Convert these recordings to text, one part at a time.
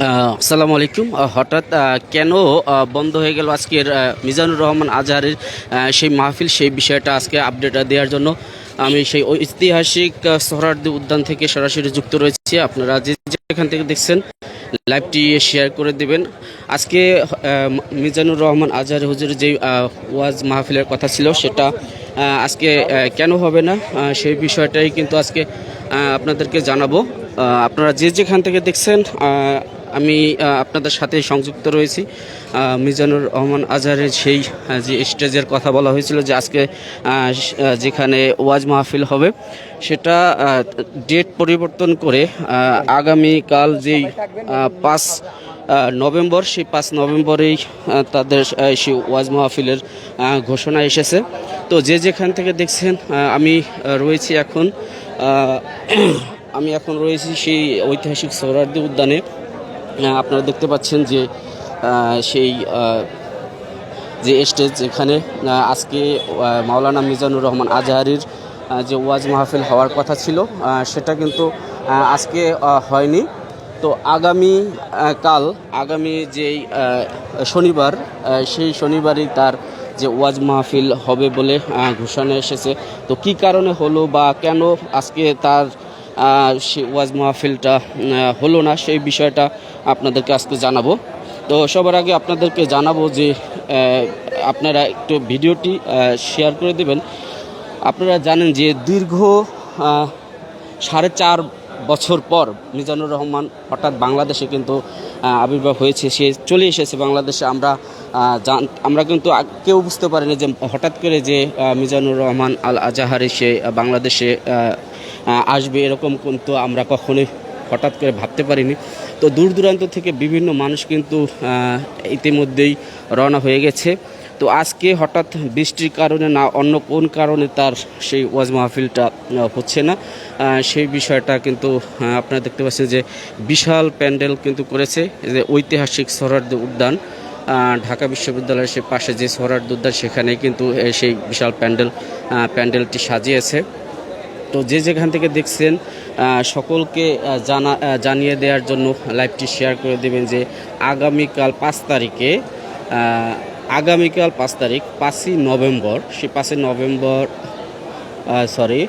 আসসালামু আলাইকুম। হঠাৎ কেন বন্ধ হয়ে গেল আজকের মিজানুর রহমান আজহারের সেই মাহফিল সেই বিষয়টা আজকে আপডেট দেওয়ার জন্য আমি সেই ঐতিহাসিক আহ, সোহরাওয়ার্দী উদ্যান থেকে সরাসরি যুক্ত রয়েছি। আপনারা যে যেখান থেকে দেখছেন লাইভটি শেয়ার করে দেবেন। আজকে মিজানুর রহমান আজহার হুজুর যে ওয়াজ মাহফিলের কথা ছিল সেটা আজকে কেন হবে না? সেই বিষয়টাই কিন্তু আজকে আপনাদেরকে জানাব। আপনারা যে যেখান থেকে দেখছেন আমি আপনাদের সাথে সংযুক্ত রয়েছি। মিজানুর রহমান আজহারের সেই যে স্টেজের কথা বলা হয়েছিল যে আজকে যেখানে ওয়াজ মাহফিল হবে, সেটা ডেট পরিবর্তন করে আগামীকাল যেই পাঁচ নভেম্বর, সেই পাঁচ নভেম্বরেই তাদের সেই ওয়াজ মাহফিলের ঘোষণা এসেছে। তো যে যেখান থেকে দেখছেন আমি রয়েছি এখন আমি এখন রয়েছি সেই ঐতিহাসিক সৌরার্দি উদ্যানে। আপনারা দেখতে পাচ্ছেন যে সেই যে স্টেজ এখানে আজকে মাওলানা মিজানুর রহমান আজহারির যে ওয়াজ মাহফিল হওয়ার কথা ছিল সেটা কিন্তু আজকে হয়নি। তো আগামী কাল, আগামী যেই শনিবার সেই শনিবারই তার যে ওয়াজ মাহফিল হবে বলে ঘোষণা এসেছে। তো কি কারণে হলো বা কেন আজকে তার ওয়াজ মাহফিলটা হলো না, সেই বিষয়টা আপনাদেরকে আজকে জানাব। তো সবার আগে আপনাদেরকে জানাব যে আপনারা একটু ভিডিওটি শেয়ার করে দেবেন। আপনারা জানেন যে দীর্ঘ সাড়ে চার বছর পর মিজানুর রহমান হঠাৎ বাংলাদেশে কিন্তু আবির্ভাব হয়েছে। সে চলে এসেছে বাংলাদেশে। আমরা জান- আমরা কিন্তু কেউ বুঝতে পারিনি যে হঠাৎ করে যে মিজানুর রহমান আল আজাহারি সে বাংলাদেশে আসবে এরকম কিন্তু আমরা কখনোই হঠাৎ করে ভাবতে পারিনি। তো দূর দূরান্ত থেকে বিভিন্ন মানুষ কিন্তু ইতিমধ্যেই রওনা হয়ে গেছে। তো আজকে হঠাৎ বৃষ্টির কারণে না, অন্য কোন কারণে তার সেই ওয়াজ মাহফিলটা হচ্ছে না সেই বিষয়টা কিন্তু আপনারা দেখতে পাচ্ছেন যে বিশাল প্যান্ডেল কিন্তু করেছে যে ঐতিহাসিক সরার্দ উদ্যান ঢাকা বিশ্ববিদ্যালয়ের সে পাশে যে সরার্দ উদ্যান সেখানে কিন্তু সেই বিশাল প্যান্ডেল প্যান্ডেলটি সাজিয়েছে। তো যে যেখান থেকে দেখছেন সকলকে জানা জানিয়ে দেওয়ার জন্য লাইভটি শেয়ার করে দেবেন যে আগামীকাল পাঁচ তারিখে আগামীকাল পাঁচ তারিখ, পাঁচই নভেম্বর, সে পাঁচই নভেম্বর সরি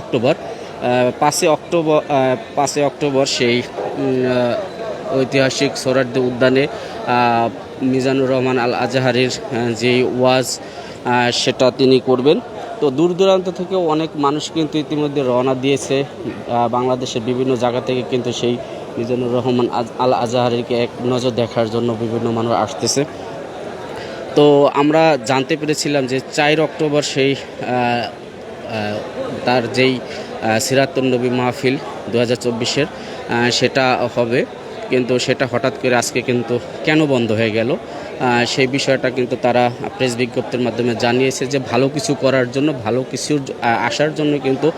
অক্টোবর পাঁচই অক্টোবর পাঁচই অক্টোবর সেই ঐতিহাসিক সোরারদি উদ্যানে মিজানুর রহমান আল আজাহারির যে ওয়াজ সেটা তিনি করবেন। তো দূর দূরান্ত থেকে অনেক মানুষ কিন্তু ইতিমধ্যে রওনা দিয়েছে। বাংলাদেশের বিভিন্ন জায়গা থেকে কিন্তু সেই মিজানুর রহমান আল আজাহারিকে এক নজর দেখার জন্য বিভিন্ন মানুষ আসতেছে। তো আমরা জানতে পেরেছিলাম যে চার অক্টোবর সেই তার যেই সিরাতুল নবী মাহফিল দু হাজার চব্বিশের সেটা হবে। কিন্তু সেটা হঠাৎ করে আজকে কিন্তু কেন বন্ধ হয়ে গেল? সেই বিষয়টা কিন্তু তারা প্রেস বিজ্ঞপ্তির মাধ্যমে জানিয়েছে যে ভালো কিছু করার জন্য, ভালো কিছুর আসার জন্য কিন্তু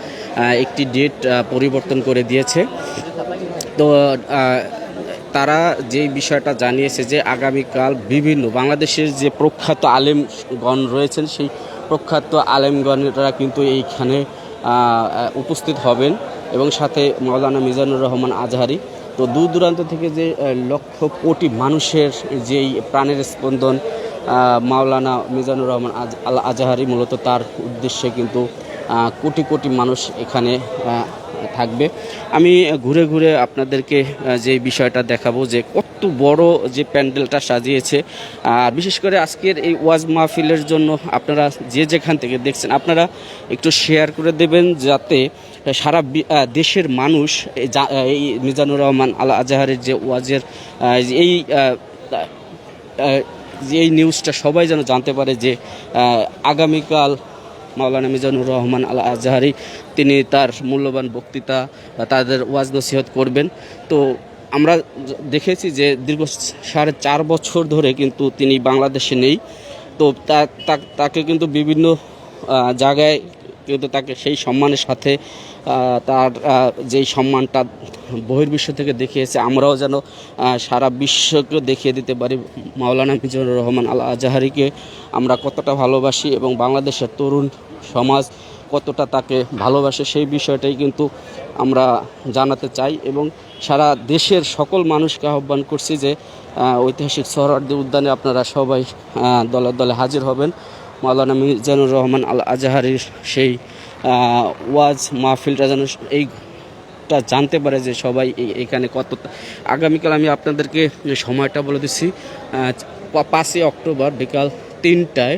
একটি ডেট পরিবর্তন করে দিয়েছে। তো তারা যেই বিষয়টা জানিয়েছে যে আগামীকাল বিভিন্ন বাংলাদেশের যে প্রখ্যাত আলেমগণ রয়েছেন, সেই প্রখ্যাত আলেমগণরা কিন্তু এইখানে উপস্থিত হবেন। এবং সাথে মৌলানা মিজানুর রহমান আজহারি তো দূর দূরান্ত থেকে যে লক্ষ কোটি মানুষের যেই প্রাণের স্পন্দন মাওলানা মিজানুর রহমান আজ আল আজাহারি মূলত তার উদ্দেশ্যে কিন্তু কোটি কোটি মানুষ এখানে থাকবে। আমি ঘুরে ঘুরে আপনাদেরকে যে বিষয়টা দেখাবো যে কত বড় যে প্যান্ডেলটা সাজিয়েছে। আর বিশেষ করে আজকের এই ওয়াজ মাহফিলের জন্য আপনারা যে যেখান থেকে দেখছেন, আপনারা একটু শেয়ার করে দেবেন যাতে সারা দেশের মানুষ এই মিজানুর রহমান আল আজাহারের যে ওয়াজের এই এই নিউজটা সবাই যেন জানতে পারে যে আগামীকাল মাওলানা মিজানুর রহমান আল আজহারি তিনি তার মূল্যবান বক্তৃতা বা তাদের ওয়াজ নসিহত করবেন। তো আমরা দেখেছি যে দীর্ঘ সাড়ে চার বছর ধরে কিন্তু তিনি বাংলাদেশে নেই। তো তাকে কিন্তু বিভিন্ন জায়গায় কিন্তু তাকে সেই সম্মানের সাথে তার যেই সম্মানটা বহির্বিশ্ব থেকে দেখিয়েছে, আমরাও যেন সারা বিশ্বকে দেখিয়ে দিতে পারি। মাওলানা মিজানুর রহমান আল আজাহারিকে আমরা কতটা ভালোবাসি এবং বাংলাদেশের তরুণ সমাজ কতটা তাকে ভালোবাসে, সেই বিষয়টাই কিন্তু আমরা জানাতে চাই এবং সারা দেশের সকল মানুষকে আহ্বান করছি যে ঐতিহাসিক সোহরাওয়ার্দী উদ্যানে আপনারা সবাই দলে দলে হাজির হবেন। মাওলানা মিজানুর রহমান আল আজাহারির সেই ওয়াজ মাহফিলটা যেন এইটা জানতে পারে যে সবাই এখানে কত, আগামীকাল আমি আপনাদেরকে সময়টা বলে দিচ্ছি পাঁচই অক্টোবর বিকাল তিনটায়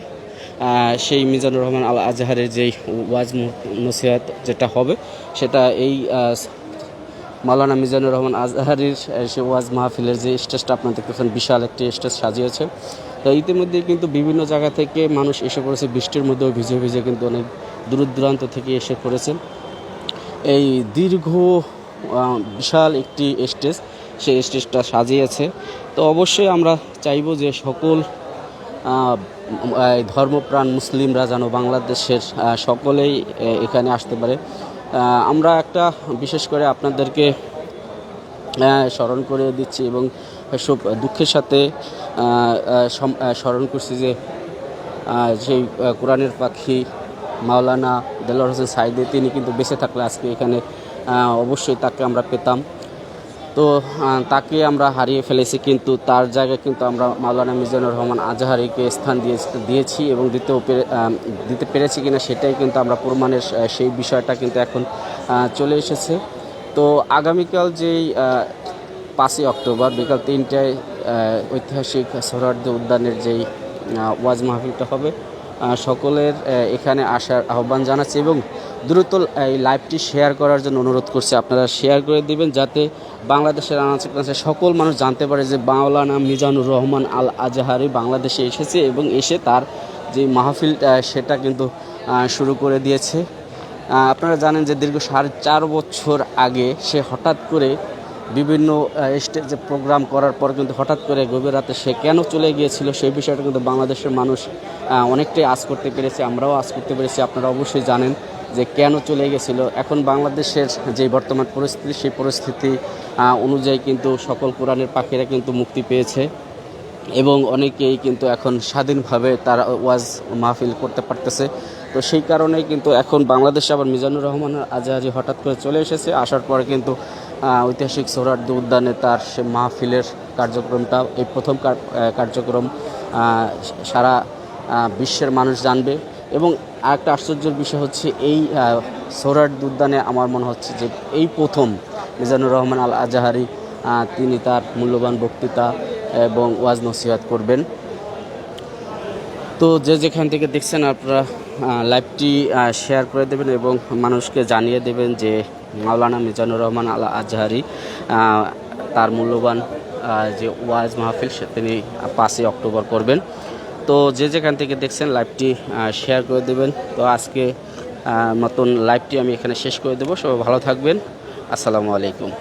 সেই মিজানুর রহমান আল আজহারের যেই ওয়াজ নসিহাত যেটা হবে, সেটা এই মাওলানা মিজানুর রহমান আজহারির সে ওয়াজ মাহফিলের যে স্টেজটা আপনারা দেখতেছেন, বিশাল একটি স্টেজ সাজিয়েছে। তো ইতিমধ্যে কিন্তু বিভিন্ন জায়গা থেকে মানুষ এসে পড়েছে। বৃষ্টির মধ্যেও ভিজে ভিজে কিন্তু অনেক দূর দূরান্ত থেকে এসে পড়েছেন। এই দীর্ঘ বিশাল একটি স্টেজ, সেই স্টেজটা সাজিয়েছে। তো অবশ্যই আমরা চাইব যে সকল ধর্মপ্রাণ মুসলিমরা যেন বাংলাদেশের সকলেই এখানে আসতে পারে। আমরা একটা, বিশেষ করে আপনাদেরকে স্মরণ করে দিচ্ছি এবং সব দুঃখের সাথে স্মরণ করছি যে সেই কোরআনের পাখি মাওলানা দেলোয়ার হোসেন সাইদে তিনি কিন্তু বেঁচে থাকলে আজকে এখানে অবশ্যই তাকে আমরা পেতাম। তো তাকে আমরা হারিয়ে ফেলেছি কিন্তু তার জায়গায় কিন্তু আমরা মাওলানা মিজানুর রহমান আজহারিকে স্থান দিয়ে দিয়েছি এবং দিতেও দিতে পেরেছি কিনা সেটাই কিন্তু আমরা প্রমাণের সেই বিষয়টা কিন্তু এখন চলে এসেছে। তো আগামীকাল যেই পাঁচই অক্টোবর, বিকাল তিনটায় ঐতিহাসিক সোহরাওয়ার্দী উদ্যানের যেই ওয়াজ মাহফিলটা হবে সকলের এখানে আসার আহ্বান জানাচ্ছি এবং দ্রুত এই লাইভটি শেয়ার করার জন্য অনুরোধ করছি আপনারা শেয়ার করে দিবেন যাতে বাংলাদেশের আনাচে কাছে সকল মানুষ জানতে পারে যে মাওলানা মিজানুর রহমান আল আজাহারি বাংলাদেশে এসেছে এবং এসে তার যে মাহফিল সেটা কিন্তু শুরু করে দিয়েছে। আপনারা জানেন যে দীর্ঘ সাড়ে চার বছর আগে সে হঠাৎ করে বিভিন্ন স্টেজে প্রোগ্রাম করার পর কিন্তু হঠাৎ করে গভীর রাতে সে কেন চলে গিয়েছিল সেই বিষয়টা কিন্তু বাংলাদেশের মানুষ অনেকটাই আজ করতে পেরেছে, আমরাও আজ করতে পেরেছি, আপনারা অবশ্যই জানেন যে কেন চলে গেছিল এখন বাংলাদেশের যে বর্তমান পরিস্থিতি, সেই পরিস্থিতি অনুযায়ী কিন্তু সকল কোরআনের পাখিরা কিন্তু মুক্তি পেয়েছে এবং অনেকেই কিন্তু এখন স্বাধীনভাবে তারা ওয়াজ মাহফিল করতে পারতেছে। তো সেই কারণেই কিন্তু এখন বাংলাদেশে আবার মিজানুর রহমান আজহারি হঠাৎ করে চলে এসেছে। আসার পরে কিন্তু ঐতিহাসিক সোহরার্দি উদ্যানে তার সে মাহফিলের কার্যক্রমটা, এই প্রথম কার্যক্রম সারা বিশ্বের মানুষ জানবে। এবং আরেকটা আশ্চর্যের বিষয় হচ্ছে এই সোহরার্দি উদ্যানে আমার মনে হচ্ছে যে এই প্রথম মিজানুর রহমান আল আজাহারি তিনি তার মূল্যবান বক্তৃতা এবং ওয়াজ নসিহাত করবেন। তো যে যেখান থেকে দেখছেন আপনারা লাইভটি শেয়ার করে দেবেন এবং মানুষকে জানিয়ে দেবেন যে মাওলানা মিজানুর রহমান আল আজহারি তার মূল্যবান যে ওয়াজ মাহফিল তিনি পাঁচই অক্টোবর করবেন। তো যে যেখান থেকে দেখছেন লাইভটি শেয়ার করে দেবেন। তো আজকে নতুন লাইভটি আমি এখানে শেষ করে দেবো। সবাই ভালো থাকবেন। আসসালামু আলাইকুম।